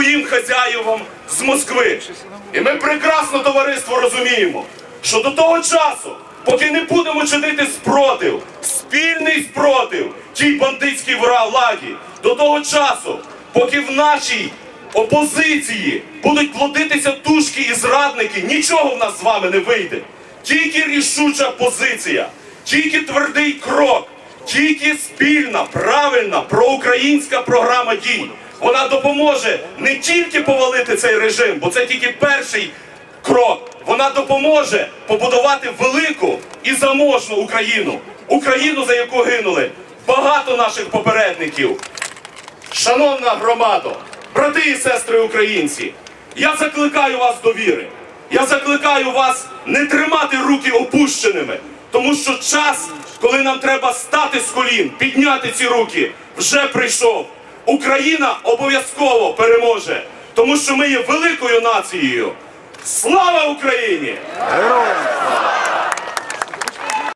своїм хазяївам з Москви. І ми прекрасно товариство розуміємо, що до того часу, поки не будемо чинити спротив, спільний спротив тій бандитській владі, до того часу, поки в нашій опозиції будуть плодитися тушки і зрадники, нічого в нас з вами не вийде. Тільки рішуча позиція, тільки твердий крок, тільки спільна, правильна проукраїнська програма дій. Вона допоможе не тільки повалити цей режим, бо це тільки перший крок. Вона допоможе побудувати велику і заможну Україну. Україну, за яку гинули багато наших попередників. Шановна громадо, брати і сестри українці, я закликаю вас до віри. Я закликаю вас не тримати руки опущеними, тому що час, коли нам треба стати з колін, підняти ці руки, вже прийшов. Україна обов'язково переможе, тому що ми є великою нацією. Слава Україні! Героям